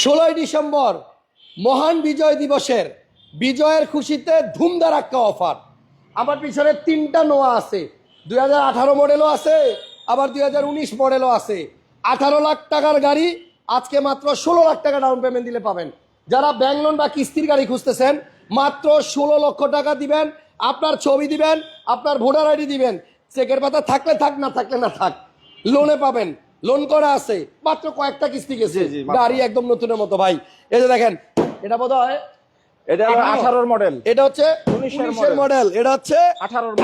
ষোলোই ডিসেম্বর মহান বিজয় দিবসের, বিজয়ের খুশিতে ধুমধারাক্কা অফার। আমার পিছনে তিনটা নোয়া আছে। দুই হাজার আঠারো মডেলও আছে, আবার দুই হাজার উনিশ মডেলও আছে। আঠারো লাখ টাকার গাড়ি, আজকে মাত্র ষোলো লাখ টাকা ডাউন পেমেন্ট দিলে পাবেন। যারা ব্যাংক লোন বা কিস্তির গাড়ি খুঁজতেছেন, মাত্র ষোলো লক্ষ টাকা দিবেন, আপনার ছবি দিবেন, আপনার ভোটার আইডি দিবেন। চেকের পাতা থাকলে থাক, না থাকলে না থাক লোনে পাবেন। লোন করা আছে মাত্র কয়েকটা কিস্তি গেছে। গাড়ি একদম নতুনের মতো ভাই। এই যে দেখেন এটা বোধ হয় এটা। আঠারোর মডেল এটা হচ্ছে উনিশের মডেল এটা হচ্ছে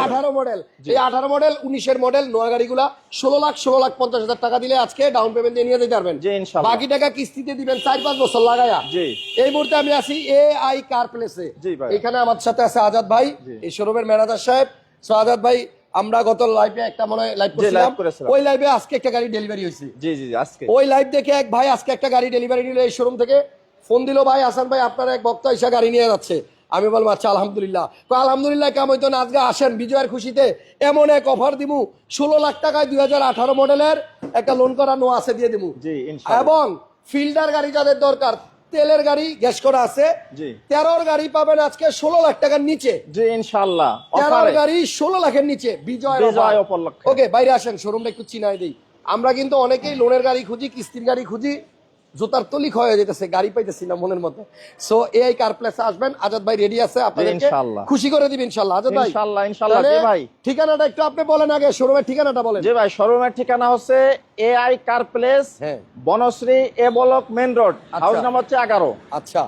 আঠারো মডেল এই আঠারো মডেল উনিশের মডেল নোয়া গাড়িগুলা ষোলো লাখ ষোলো লাখ পঞ্চাশ হাজার টাকা দিলে আজকে ডাউন পেমেন্ট দিয়ে নিয়ে যেতে পারবেন। বাকি টাকা কিস্তিতে দিবেন চার পাঁচ বছর লাগায়া। এই মুহূর্তে আমি আছি এ আই কার প্লেসে এখানে আমার সাথে আছে আজাদ ভাই। এই শোরুমের ম্যানেজার সাহেব। সো আজাদ ভাই আমরা গত লাইভে একটা মনে হয় লাইভ করছিলাম। ওই লাইভে আজকে একটা গাড়ি ডেলিভারি হয়েছে। জি জি আজকে। ওই লাইভ দেখে এক ভাই আজকে একটা গাড়ি ডেলিভারি নিল এই শোরুম থেকে। ফোন দিল ভাই হাসান ভাই আপনার এক বক্তা এসে গাড়ি নিয়ে যাচ্ছে। আমি বলব আচ্ছা আলহামদুলিল্লাহ। আলহামদুলিল্লাহ কেমন তো আজকে আসেন বিজয়ের খুশিতে এমন এক অফার দিমু ষোলো লাখ টাকায় দুই হাজার আঠারো মডেলের একটা লোন করা নো আছে দিয়ে দিমু। এবং ফিল্ডার গাড়ি যাদের দরকার তেলের গাড়ি গ্যাস করা আছে। তেরোর গাড়ি পাবেন আজকে ষোলো লাখ টাকার নিচে। জি ইনশাআল্লাহ। তেরোর গাড়ি ষোলো লাখের নিচে বিজয়। ওকে বাইরে আসেন শোরুমটা একটু চিনাই দিই। আমরা কিন্তু অনেকেই লোনের গাড়ি খুঁজি কিস্তির গাড়ি খুঁজি। জুতার তলি ক্ষয় হয়ে যেতেছে গাড়ি পাইতেছি না মনের মতো সো এই কার প্লেসে আসবেন আজাদ ভাই রেডি আছে আপনাদেরকে ইনশাআল্লাহ। খুশি করে দিবেন ইনশাল্লাহ আজাদ ভাই ইনশাআল্লাহ, ইনশাআল্লাহ, জি ভাই। ঠিকানাটা একটু আপনি বলেন আগে শোরুমের ঠিকানাটা বলেন জি ভাই শোরুমের ঠিকানা হচ্ছে এআই কার প্লেস হ্যাঁ। Banasree A block main road আচ্ছা। হাউস নাম্বার হচ্ছে এগারো আচ্ছা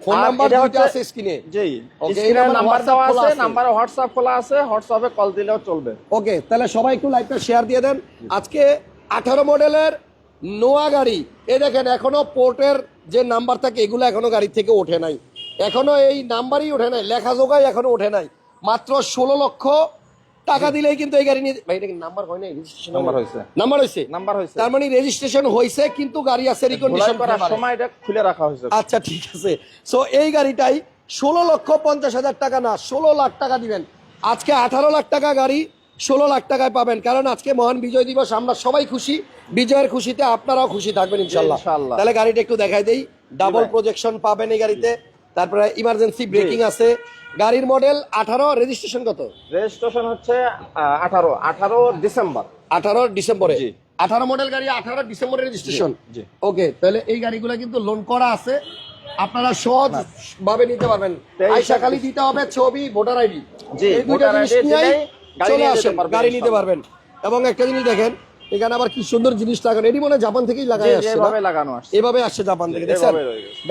ফোন নাম্বার এটা আছে স্ক্রিনে জি স্ক্রিনে নাম্বারে দেওয়া আছে। নাম্বারে হোয়াটসঅ্যাপ খোলা আছে হোয়াটসঅ্যাপে কল দিলেও চলবে ওকে তাহলে সবাই একটু লাইভটা শেয়ার দিয়ে দেন আজকে আঠারো মডেলের নোয়া গাড়ি। এ দেখেন এখনও পোর্টের যে নাম্বার থাকে এগুলো এখনও গাড়ি থেকে ওঠে নাই। এখনও এই নাম্বারই ওঠে নাই লেখা জোগাই এখনও ওঠে নাই। মাত্র ষোলো লক্ষ টাকা দিলেই কিন্তু এই গাড়ি নিয়ে ভাই এটা নাম্বার হয় নাই? রেজিস্ট্রেশন নাম্বার হয়েছে। নাম্বার হয়েছে? নাম্বার হয়েছে। তার মানে রেজিস্ট্রেশন হয়েছে কিন্তু গাড়ি আছে রিকন্ডিশন করার সময় এটা খুলে রাখা হয়েছে। আচ্ছা ঠিক আছে। সো এই গাড়িটাই ষোলো লক্ষ পঞ্চাশ হাজার টাকা না ষোলো লাখ টাকা দিবেন। আজকে আঠারো লাখ টাকা গাড়ি ষোলো লাখ টাকায় পাবেন। কারণ আজকে মহান বিজয় দিবস আমরা সবাই খুশি। বিজয়ের খুশিতে আপনারাও খুশি থাকবেন ইনশাল্লাহ। তাহলে গাড়িটা একটু দেখাই দেই। ডাবল প্রজেকশন পাবেন এই গাড়িতে। তারপরে ইমার্জেন্সি ব্রেকিং আছে। গাড়ির মডেল আঠারো রেজিস্ট্রেশন কত? রেজিস্ট্রেশন হচ্ছে আঠারো। আঠারো ডিসেম্বর আঠারো ডিসেম্বরে আঠারো মডেল গাড়ি আঠারো ডিসেম্বরে রেজিস্ট্রেশন ওকে তাহলে এই গাড়িগুলো কিন্তু লোন করা আছে। আপনারা সহজ ভাবে নিতে পারবেন। আইসা খালি দিতে হবে ছবি ভোটার আইডি জি, এই দুইটা চলে আসেন গাড়ি নিতে পারবেন। এবং একটা জিনিস দেখেন এখানে আবার কি সুন্দর জিনিস লাগানো এটি মনে জাপান থেকেই লাগাই আসছে এভাবে লাগানো আসছে। এভাবে আসছে জাপান থেকে গেছে।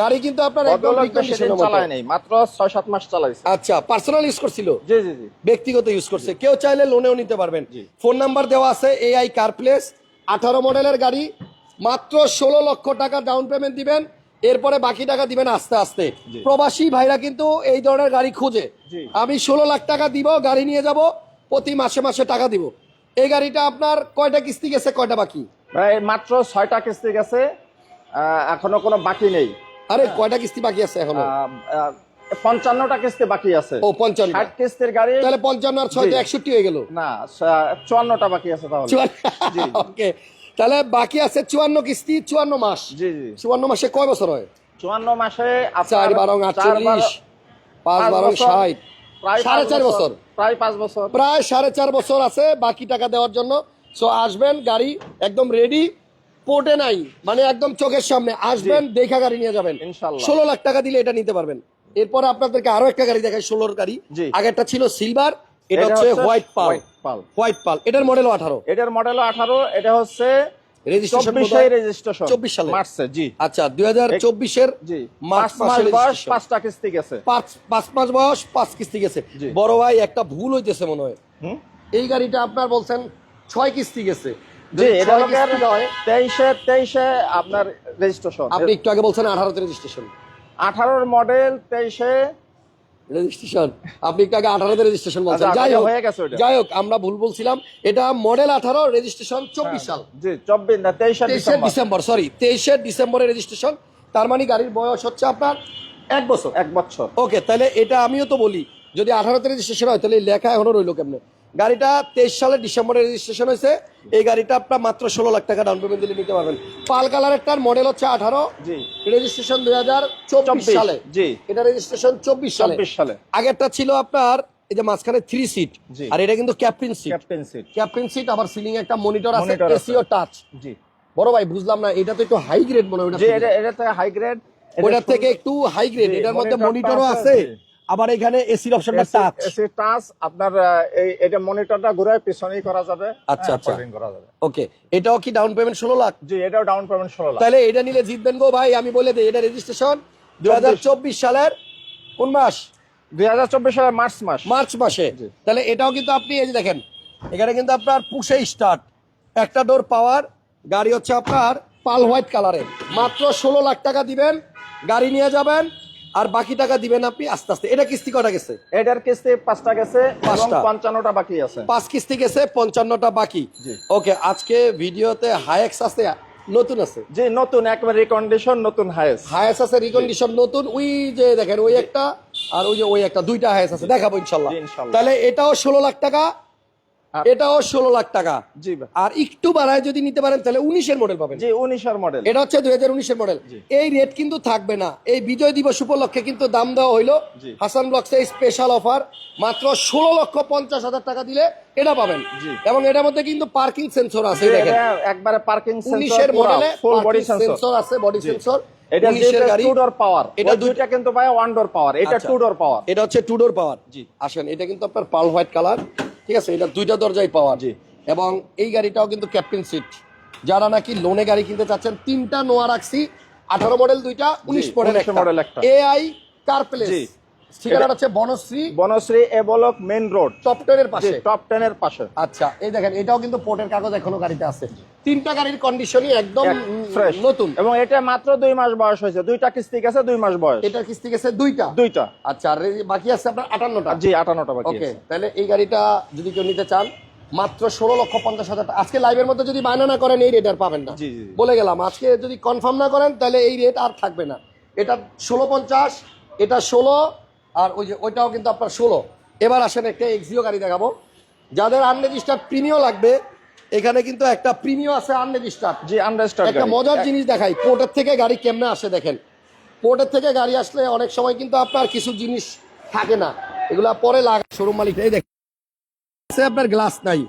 গাড়ি কিন্তু আপনার একদম এর মতো। চালায় নাই মাত্র ছয় সাত মাস চালাইছে। আচ্ছা পার্সোনাল ইউজ করছিল? জি জি জি। ব্যক্তিগত ইউজ করছে। কেউ চাইলে লোনেও নিতে পারবেন। ফোন নাম্বার দেওয়া আছে এআই কার প্লেস আঠারো মডেলের গাড়ি মাত্র ষোলো লক্ষ টাকা ডাউন পেমেন্ট দিবেন। এরপরে বাকি টাকা দিবেন আস্তে আস্তে। প্রবাসী ভাইরা কিন্তু এই ধরনের গাড়ি খুঁজে। আমি ষোলো লাখ টাকা দিব গাড়ি নিয়ে যাব প্রতি মাসে মাসে টাকা দিব। এই গাড়িটা আপনার কয়টা কিস্তি গেছে কয়টা বাকি? ভাই মাত্র ছয়টা কিস্তি গেছে এখনও কোনো বাকি নেই। আরে কয়টা কিস্তি বাকি আছে এখনও? পঞ্চান্নটা কিস্তি বাকি আছে। ও পঞ্চান্ন। ষাট কিস্তির গাড়ি তাহলে পঞ্চান্ন আর ছয় জি। একষট্টি হয়ে গেল। না চুয়ান্নটা বাকি আছে তাহলে। ওকে। তাহলে বাকি আছে চুয়ান্ন কিস্তি চুয়ান্ন মাস। জি জি। চুয়ান্ন মাসে কয় বছর হয়? চুয়ান্ন মাসে চার বারং আটচল্লিশ পাঁচ বারং ষাট। সাড়ে চার বছর। প্রায় পাঁচ বছর। প্রায় সাড়ে চার বছর আছে বাকি টাকা দেওয়ার জন্য। সো আসবেন গাড়ি একদম রেডি পোর্টে নাই মানে একদম চোখের সামনে। আসবেন দেখা গাড়ি নিয়ে যাবেন। ষোলো লাখ টাকা দিলে এটা নিতে পারবেন। এরপরে আপনাদেরকে আরও একটা গাড়ি দেখায় ষোলোর গাড়ি। আগেরটা ছিল সিলভার এটা হচ্ছে হোয়াইট পাল হোয়াইট পাল এটার মডেলও আঠারো। এটার মডেল আঠারো এটা হচ্ছে রেজিস্ট্রেশন চব্বিশে রেজিস্ট্রেশন চব্বিশ সালে। মার্চে জি। আচ্ছা জি। মার্চ মাস বয়স কিস্তি গেছে। পাঁচ পাঁচ মাস বয়স পাঁচ কিস্তি গেছে। বড় ভাই একটা ভুল হইতেছে মনে হয়। হুম? এই গাড়িটা আপনার বলছেন ছয় কিস্তি গেছে। জি এটা আপনার রেজিস্ট্রেশন আপনি একটু আগে বলছেন আঠারোতে রেজিস্ট্রেশন আঠারোর মডেল তেইশে রেজিস্ট্রেশন আপনি একটু আগে আঠারোতে রেজিস্ট্রেশন বলছেন। আচ্ছা, যাই হোক হয়ে গেছে যাই হোক আমরা ভুল বলছিলাম। এটা মডেল আঠারো রেজিস্ট্রেশন চব্বিশ সাল। জি চব্বিশ না তেইশে ডিসেম্বর। ডিসেম্বর সরি তেইশে ডিসেম্বরে রেজিস্ট্রেশন তার মানে গাড়ির বয়স হচ্ছে আপনার এক বছর। এক বছর। ওকে তাহলে এটা আমিও তো বলি যদি আঠারোতে রেজিস্ট্রেশন হয় তাহলে লেখা এখনও রইল কেমনে? গাড়িটা তেইশ সালের ডিসেম্বরে রেজিস্ট্রেশন হয়েছে। এই গাড়িটা আপনার মাত্র ষোলো লাখ টাকা ডাউন পেমেন্ট দিলে নিতে পারবেন। পাল কালারেরটার মডেল হচ্ছে আঠারো। রেজিস্ট্রেশন দুই হাজার চব্বিশ সালে। জি। এটা রেজিস্ট্রেশন চব্বিশ সালে। সালে। আগেরটা ছিল আপনার এই যে মাঝখানে থ্রি সিট আর এটা কিন্তু captain seat captain seat captain seat আবার সিলিং একটা মনিটর আছে। এসিও টাচ জি। বড় ভাই বুঝলাম না এটা তো একটু হাই গ্রেড মনে হয়। এটা এটা হাই গ্রেড ওটার থেকে একটু হাই গ্রেড এটার মধ্যে মনিটরও আছে। আবার এখানে এসির অপশনটা টাচ এসি টাচ আপনার এই এটা মনিটরটা ঘুরায় পিছনেই করা যাবে। আচ্ছা, আচ্ছা। করা যাবে। ওকে এটাও কি ডাউন পেমেন্ট ষোলো লাখ? জি এটাও ডাউন পেমেন্ট ষোলো লাখ। তাহলে এটা নিলে জিতবেন গো ভাই আমি বলে দিই এটা রেজিস্ট্রেশন দুই হাজার চব্বিশ সালের কোন মাস? দুই হাজার চব্বিশ সালের মার্চ মাস। মার্চ মাসে। তাহলে এটাও কিন্তু আপনি এই যে দেখেন এখানে কিন্তু আপনার পুষে স্টার্ট একটা ডোর পাওয়ার গাড়ি হচ্ছে আপনার পাল হোয়াইট কালারের। মাত্র ষোলো লাখ টাকা দিবেন গাড়ি নিয়ে যাবেন আর বাকি টাকা দিবেন আপনি আস্তে আস্তে। এটা কিস্তি কটা গেছে? এটার কিস্তি পাঁচটা গেছে পাঁচটা। পঞ্চান্নটা বাকি আছে। পাঁচ কিস্তি গেছে পঞ্চান্নটা বাকি। ওকে আজকে ভিডিওতে হাইএক্স আছে নতুন আছে? যে নতুন একবার রিকন্ডিশন নতুন হাইস হায়াস আছে রিকন্ডিশন নতুন। ওই যে দেখেন ওই একটা আর ওই যে ওই একটা দুইটা হায়াস আছে। দেখাবো ইনশাল্লাহ। তাহলে এটাও ষোলো লাখ টাকা এটাও ষোলো লাখ টাকা। জি আর একটু বাড়ায় যদি নিতে পারেন তাহলে উনিশের মডেল পাবেন। জি উনিশের মডেল এটা হচ্ছে দুই হাজার উনিশের মডেল এই রেট কিন্তু থাকবে না। এই বিজয় দিবস উপলক্ষে কিন্তু দাম দেওয়া হইল। হাসান ব্লকসে স্পেশাল অফার মাত্র ষোলো লক্ষ পঞ্চাশ হাজার টাকা দিলে এটা পাবেন। জি। এবং এটার মধ্যে কিন্তু পার্কিং সেন্সর আছে দেখেন। একবারে পার্কিং উনিশের মডেলে বডি সেন্সর আছে বডি সেন্সর এটা টু ডোর পাওয়ার এটা দুইটা কিন্তু ভাই ওয়ান ডোর পাওয়ার এটা আচ্ছা। টু ডোর পাওয়ার এটা হচ্ছে টু ডোর পাওয়ার জি। আসেন এটা কিন্তু আপনার পাল হোয়াইট কালার ঠিক আছে? এটা দুইটা দরজায় পাওয়া। যে এবং এই গাড়িটাও কিন্তু ক্যাপ্টেন সিট যারা নাকি লোনে গাড়ি কিনতে চাচ্ছেন তিনটা নোয়া রাখছি। আঠারো মডেল দুইটা উনিশ মডেল 19 মডেল একটা। এআই কার প্লেস জি। ঠিকানাটা হচ্ছে Banasree Banasree A block road. পাশে। টপ টেন এর পাশে। আচ্ছা এই দেখেন এটাও কিন্তু পোর্টের কাগজ এখনও গাড়িতে আছে। তিনটা গাড়ির কন্ডিশনই একদম ফ্রেশ নতুন। এবং এটা মাত্র দুই মাস বয়স হয়েছে। দুইটা কিস্তি গেছে দুই মাস বয়স। কিস্তি গেছে দুইটা? দুইটা। আচ্ছা আর বাকি আছে আপনার আটান্নটা? জি আটান্নটা বাকি ওকে আছে। তাহলে এই গাড়িটা যদি কেউ নিতে চান মাত্র ষোলো লক্ষ পঞ্চাশ হাজার টাকা। আজকে লাইভের মধ্যে যদি বায়না না করেন এই রেট আর পাবেন না। বলে গেলাম আজকে যদি কনফার্ম না করেন তাহলে এই রেট আর থাকবে না। এটা ষোলো পঞ্চাশ এটা ষোলো আর ওই যে ওইটাও কিন্তু আপনার ষোলো। এবার আসেন একটা এক্সিও গাড়ি দেখাবো। যাদের আনরেজিস্টার্ড প্রিমিয় লাগবে এখানে কিন্তু একটা প্রিমিয় আছে আনরেজিস্টার্ড জি আন্ডারস্ট্যান্ড একটা মজার জিনিস দেখাই পোর্টের থেকে গাড়ি কেমনে আসে দেখেন। পোর্টের থেকে গাড়ি আসলে অনেক সময় কিন্তু আপনার কিছু জিনিস থাকে না। এগুলা পরে লাগা শোরুম মালিক এই দেখেন আছে আপনার গ্লাস নাই।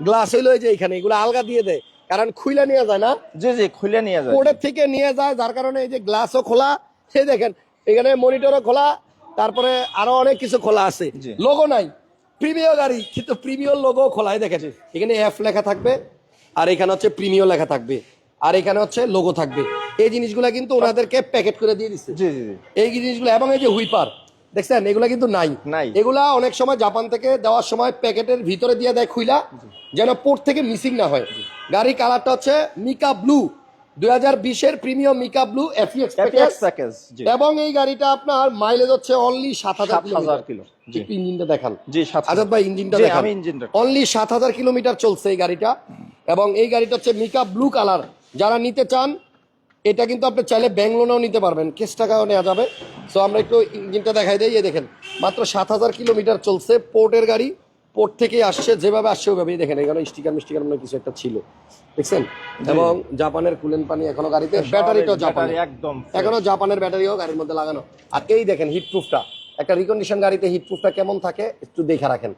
গ্লাস হইল যে এখানে এগুলো আলগা দিয়ে দেয়। কারণ খুইলা নিয়ে যায় না। জি জি খুলে নিয়ে যায়। পোর্টের থেকে নিয়ে যায় যার কারণে এই যে গ্লাসও খোলা। সেই দেখেন এখানে মনিটরও খোলা। তারপরে আরও অনেক কিছু খোলা আছে। লোগো নাই। প্রিমিয় গাড়ি কিন্তু প্রিমিয়র লোগো খোলাই দেখেন এখানে এফ লেখা থাকবে আর এখানে হচ্ছে প্রিমিয় লেখা থাকবে আর এখানে হচ্ছে লোগো থাকবে। এই জিনিসগুলো কিন্তু ওনাদেরকে প্যাকেট করে দিয়ে দিচ্ছে জি জি জি। এই জিনিসগুলো এবং এই যে হুইপার দেখছেন? এগুলা কিন্তু নাই। নাই। এগুলা অনেক সময় জাপান থেকে দেওয়ার সময় প্যাকেটের ভিতরে দিয়ে দেয় খুইলা যেন পোর্ট থেকে মিসিং না হয়। গাড়ি কালারটা হচ্ছে মিকা ব্লু দুই হাজার বিশের প্রিমিয়াম মিকা ব্লু এফিএক্স এফএক্স প্যাকেজ এবং এই গাড়িটা আপনার মাইলেজ হচ্ছে অনলি সাত হাজার কিলো জি। ইঞ্জিনটা দেখান। জি আজাদ ভাই ইঞ্জিনটা দেখান। ইঞ্জিনটা অনলি সাত হাজার কিলোমিটার চলছে এই গাড়িটা। এবং এই গাড়িটা হচ্ছে মিকা ব্লু কালার। যারা নিতে চান এটা কিন্তু আপনি চাইলে ব্যাঙ্গলোনেও নিতে পারবেন। কেস টাকাও নেওয়া যাবে। সো আমরা একটু ইঞ্জিনটা দেখাই দিই। দেখেন মাত্র সাত হাজার কিলোমিটার চলছে পোর্টের গাড়ি। পোর্ট থেকে আসছে যেভাবে আসছে ওইভাবেই দেখেন এখানে স্টিকার মিস্টিকার মনে কিছু একটা ছিল। দেখছেন? এবং জাপানের কুলেন পানি এখনও গাড়িতে ব্যাটারিটাও জাপানের। ব্যাটারি একদম এখনও জাপানের ব্যাটারিও গাড়ির মধ্যে লাগানো। আর এই দেখেন হিট প্রুফটা একটা রিকন্ডিশন গাড়িতে হিট প্রুফটা কেমন থাকে একটু দেখে রাখেন।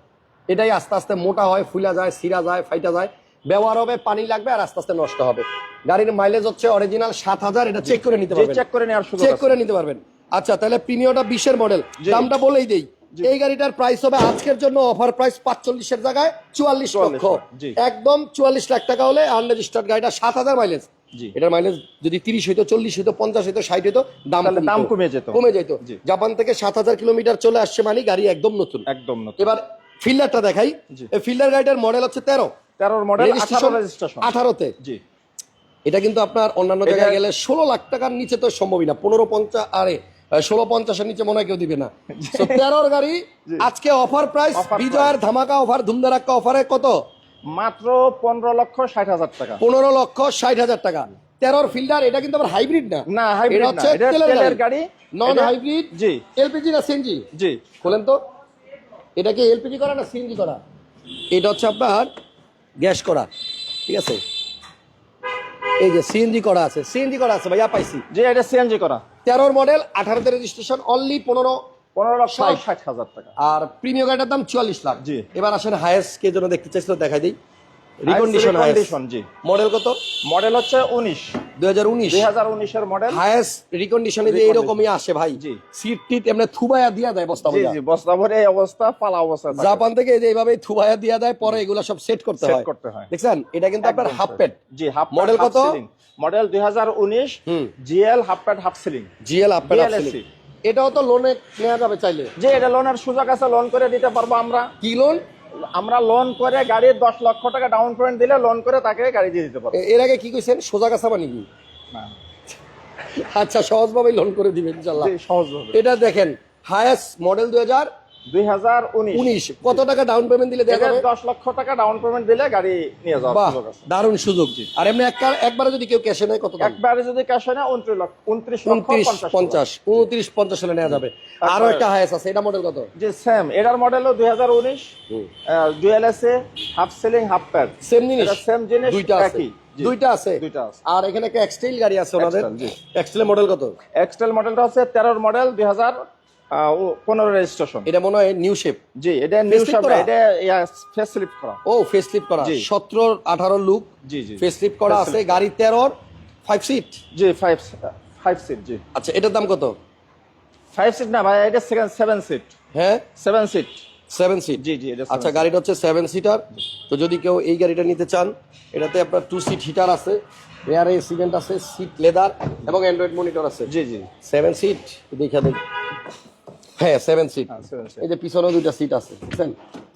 এটাই আস্তে আস্তে মোটা হয় ফুলা যায় সিরা যায় ফাইটা যায়। ব্যবহার হবে পানি লাগবে আর আস্তে আস্তে নষ্ট হবে। গাড়ির মাইলেজ হচ্ছে অরিজিনাল সাত হাজার এটা চেক করে নিতে পারবেন। চেক করে নেওয়ার চেক করে নিতে পারবেন। আচ্ছা তাহলে প্রিমিয়টা বিশের মডেল। দামটা বলেই দেই। এই গাড়িটার প্রাইস হবে আজকের জন্য অফার প্রাইস পাঁচচল্লিশের জায়গায় চুয়াল্লিশ 44 লক্ষ। একদম চুয়াল্লিশ লাখ টাকা হলে আনরেজিস্টার্ড গাড়িটা সাত হাজার মাইলেজ। এটার মাইলেজ যদি তিরিশ হইতো চল্লিশ হইতো পঞ্চাশ হইতো ষাট হইতো দাম দাম কমে যেত। কমে যেত। জাপান থেকে সাত হাজার কিলোমিটার চলে আসছে মানে গাড়ি একদম নতুন। একদম নতুন। এবার ফিল্ডারটা দেখাই। ফিল্ডার গাড়িটার মডেল হচ্ছে তেরো। তেরোর মডেল আঠারো আঠারোতে। জি। এটা কিন্তু আপনার অন্যান্য জায়গায় গেলে ষোলো লাখ টাকার নিচে তো সম্ভবই না। পনেরো পঞ্চাশ আরে ষোলো পঞ্চাশের নিচে মনে হয় কেউ দিবে না। So, তেরোর গাড়ি আজকে অফার প্রাইস বিজয়ের ধামাকা অফার ধুমধারাক্কা অফারে কত? মাত্র পনেরো লক্ষ ষাট হাজার টাকা। পনেরো লক্ষ ষাট হাজার টাকা। তেরোর ফিল্ডার এটা কিন্তু আবার হাইব্রিড না। না হাইব্রিড হচ্ছে তেলের গাড়ি। নন হাইব্রিড জি। এলপিজি না সিএনজি জি। বলেন তো। এটা কি এলপিজি করা না সিএনজি করা? এটা হচ্ছে আপনার গ্যাস করা। ঠিক আছে? এই যে সিএনজি করা আছে সিএনজি করা আছে ভাইয়া পাইছি। যে এটা সিএনজি করা। তেরোর মডেল আঠারোতে রেজিস্ট্রেশন অনলি পনেরো পনেরো লক্ষ ষাট। হাজার টাকা। আর প্রিমিয়াম গাড়িটার দাম চুয়াল্লিশ লাখ। জি। এবার আসেন হায়েস্ট কে জন্য দেখতে চাইছিল দেখাই দিই। রিকন্ডিশন কন্ডিশন জি। মডেল কত? মডেল হচ্ছে উনিশ। দুই হাজার উনিশ। দুই হাজার উনিশের মডেল হায়েস্ট রিকন্ডিশনে যে এরকমই আসে ভাই। জি। সিট টিট এমনি থুবায়া দিয়া দেয় বস্তা জি জি বস্তা ভরে এই অবস্থা পালা অবস্থা জাপান থেকে যে এইভাবে থুবায়া দিয়া দেয় পরে এগুলো সব সেট করতে হয়। করতে হয়। দেখছেন? এটা কিন্তু আপনার হাফ। প্যাড জি হাফ মডেল কত? মডেল দুই হাজার উনিশ হুম। GL half pad half ceiling GL half pad DLSC এটাও তো লোনে নেওয়া যাবে চাইলে। যে এটা লোনের সুযোগ আছে লোন করে দিতে পারব আমরা। কি লোন আমরা লোন করে গাড়ির দশ লক্ষ টাকা ডাউন পেমেন্ট দিলে লোন করে তাকে গাড়ি দিয়ে দিতে পারব। এর আগে কি করছেন সোজা কাছা বানি কি? না। আচ্ছা সহজভাবে লোন করে দিবেন ইনশাল্লাহ সহজভাবে। এটা দেখেন হায়েস্ট মডেল দু হাজার কত টাকা ডাউন পেমেন্ট দিলে দেওয়া যাবে? দশ লক্ষ টাকা ডাউন পেমেন্ট দিলে গাড়ি নিয়ে যাওয়ার বাহ সুযোগ আছে। আর এমনি একবারে যদি কেউ ক্যাশে নেয় কত একবারে যদি ক্যাশ উনত্রিশ লক্ষ উনত্রিশ উনত্রিশ পঞ্চাশ পঞ্চাশ। উনত্রিশ পঞ্চাশ হলে নেওয়া যাবে। আরও একটা হায়েস্ট আছে এটা মডেল কত? সেম এটার মডেলও দুই হাজার উনিশ। ডুয়েল এসে half ceiling half pad same জিনিস? এটা জিনিস, দুইটা আছে। দুইটা আছে? দুইটা আর এখানে একটা এক্সটেল গাড়ি আছে ওনাদের। এক্সটেল মডেল কত? এক্সটেল মডেলটা হচ্ছে তেরোর মডেল দুই হাজার পনেরো রেজিস্ট্রেশন এটা মনে হয় নিউ শেপ জি এটা নিউ শপ এটা ফেস স্লিপ করা। ও ফেস লিফট করা। সতেরো আঠারো লুক জি জি। ফেস লিফট করা আছে গাড়ি তেরোর ফাইভ সিট জি ফাইভ ফাইভ সিট জি। আচ্ছা এটার দাম কত? ফাইভ সিট না ভাই এটা সেকেন্ড সেভেন সিট হ্যাঁ? সেভেন সিট সেভেন সিট জি জি আচ্ছা গাড়িটা হচ্ছে সেভেন সিটার তো যদি কেউ এই গাড়িটা নিতে চান এটাতে আপনার টু সিট হিটার আছে রেয়ারে সিমেন্ট আছে সিট লেদার এবং অ্যান্ড্রয়েড মনিটর আছে। জি জি। সেভেন সিট দেখা দেখ। হ্যাঁ সেভেন সিট হ্যাঁ, এই যে পিছনেও দুইটা সিট আছে বুঝছেন?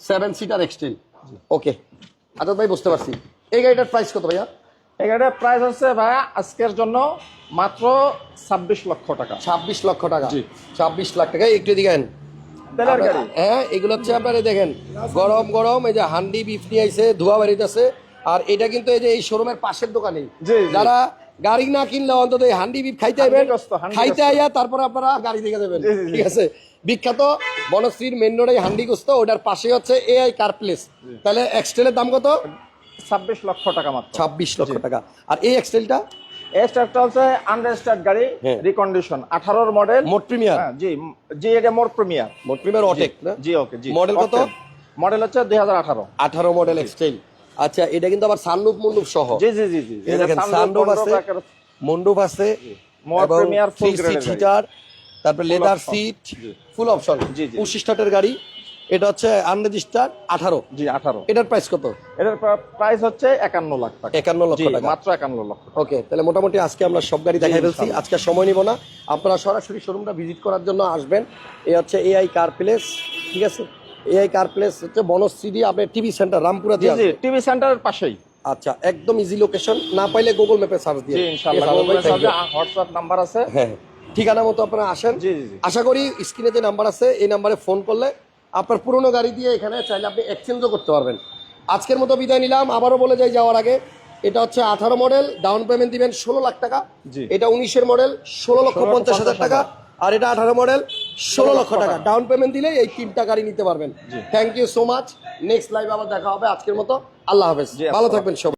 সেভেন সিটার এক্সটেল ওকে আচ্ছা ভাই বুঝতে পারছি। এই গাড়িটার প্রাইস কত ভাইয়া? এই গাড়িটার প্রাইস হচ্ছে ভাই আজকের জন্য মাত্র ছাব্বিশ লক্ষ টাকা। ছাব্বিশ লক্ষ টাকা। ছাব্বিশ লাখ টাকা। একটু দিকেন হ্যাঁ এগুলো হচ্ছে আপনার দেখেন গরম গরম এই যে হান্ডি বিফ নিয়ে আইছে ধোয়া বেরিতেছে আর এটা কিন্তু এই যে এই শোরুমের পাশের দোকানে। যারা গাড়ি না কিনলে অন্তত এই হান্ডি বিফ খাইতে আইবেন। খাইতে আইয়া তারপর আপনারা গাড়ি দেখে দেবেন। ঠিক আছে? বিখ্যাত বনশ্রীর মেন রোডে হান্ডিগ্রস্ত ওটার পাশে হচ্ছে এআই কার প্লেস তাহলে এক্সটেলের দাম কত? ছাব্বিশ লক্ষ টাকা মাত্র। ছাব্বিশ লক্ষ টাকা। আর এই এক্সটেলটা এই হচ্ছে আনরেজিস্টার্ড গাড়ি হ্যাঁ। রিকন্ডিশন মডেল মোট প্রিমিয়ার জি জি এটা মোর প্রিমিয়ার মোট প্রিমিয়ার অটেক জি। ওকে জি Model কত? মডেল হচ্ছে দুই হাজার আঠারো। আঠারো মডেল এক্সটেল আচ্ছা এটা কিন্তু আবার সানরুফ মুন্ডুপ সহ। জি জি জি জি। দেখেন সানরুফ আছে মন্ডপ আছে এর গাড়ি। heater, তারপরে লেদার সিট ফুল অপশন জি, জি। গাড়ি এটা হচ্ছে আনরেজিস্টার আঠারো। জি আঠারো। এটার প্রাইস কত? এটার প্রাইস হচ্ছে একান্ন লাখ টাকা। একান্ন লক্ষ টাকা। মাত্র একান্ন লক্ষ ওকে তাহলে মোটামুটি আজকে আমরা সব গাড়ি দেখাই ফেলছি। আজকে সময় নিব না। আপনারা সরাসরি শোরুমটা ভিজিট করার জন্য আসবেন। এই হচ্ছে এআই কার প্লেস ঠিক আছে? এআই কার প্লেস হচ্ছে বনশ্রী আপনার টিভি সেন্টার রামপুরা দিয়ে। টিভি সেন্টারের পাশেই। আচ্ছা একদম ইজি লোকেশন না পাইলে গুগল ম্যাপে সার্চ দিয়ে। ইনশাআল্লাহ you. সাথে হোয়াটসঅ্যাপ নাম্বার আছে। হ্যাঁ ঠিকানা মতো আপনারা আসেন। জি, জি, জি। আশা করি স্ক্রিনে যে নাম্বার আছে এই নাম্বারে ফোন করলে আপনার পুরনো গাড়ি দিয়ে এখানে চাইলে আপনি এক্সচেঞ্জও করতে পারবেন। আজকের মতো বিদায় নিলাম। আবারও বলে যাই যাওয়ার আগে এটা হচ্ছে আঠারো মডেল ডাউন পেমেন্ট দিবেন ষোলো লাখ টাকা। এটা উনিশের মডেল ষোলো লক্ষ পঞ্চাশ হাজার টাকা। আর এটা আঠারো মডেল ষোলো লক্ষ টাকা। ডাউন পেমেন্ট দিলে এই তিনটা গাড়ি নিতে পারবেন। Thank you so much next live আবার দেখা হবে আজকের মতো। আল্লাহ হাফেজ। ভালো থাকবেন সবাই।